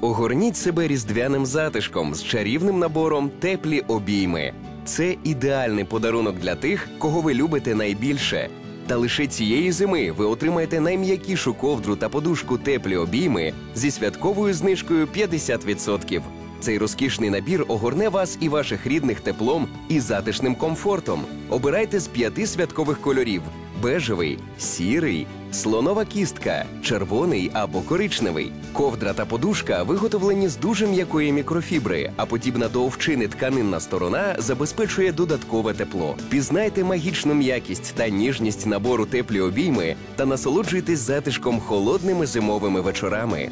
Огорніть себе різдвяним затишком з чарівним набором теплі обійми. Це ідеальний подарунок для тих, кого ви любите найбільше. Та лише цієї зими ви отримаєте найм'якішу ковдру та подушку теплі обійми зі святковою знижкою 50%. Цей розкішний набір огорне вас і ваших рідних теплом і затишним комфортом. Обирайте з п'яти святкових кольорів: бежевий, сірий, слонова кістка, червоний або коричневий. Ковдра та подушка виготовлені з дуже м'якої мікрофібри, а подібна до овчини тканинна сторона забезпечує додаткове тепло. Пізнайте магічну м'якість та ніжність набору теплі обійми та насолоджуйтесь затишком холодними зимовими вечорами.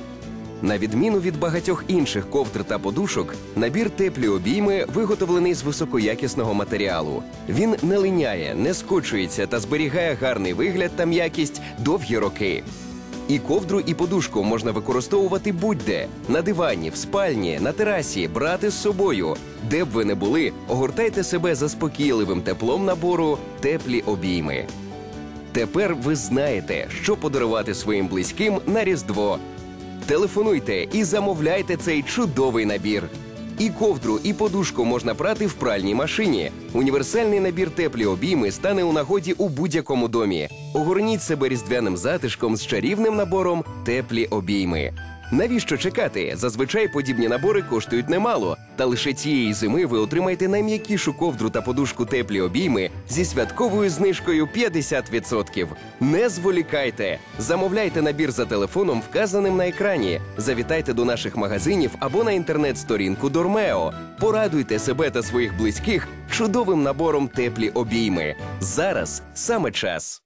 На відміну від багатьох інших ковдр та подушок, набір теплі обійми виготовлений з високоякісного матеріалу. Він не линяє, не скочується та зберігає гарний вигляд та м'якість довгі роки. І ковдру, і подушку можна використовувати будь-де на дивані, в спальні, на терасі, брати з собою. Де б ви не були, огортайте себе заспокійливим теплом набору теплі обійми. Тепер ви знаєте, що подарувати своїм близьким на Різдво. Телефонуйте і замовляйте цей чудовий набір. І ковдру, і подушку можна прати в пральній машині. Універсальний набір теплі обійми стане у нагоді у будь-якому домі. Огорніть себе різдвяним затишком з чарівним набором теплі обійми. Навіщо чекати? Зазвичай подібні набори коштують немало, та лише цієї зими ви отримаєте найм'якішу ковдру та подушку теплі обійми зі святковою знижкою 50%. Не зволікайте! Замовляйте набір за телефоном, вказаним на екрані. Завітайте до наших магазинів або на інтернет-сторінку Дормео. Порадуйте себе та своїх близьких чудовим набором теплі обійми. Зараз саме час.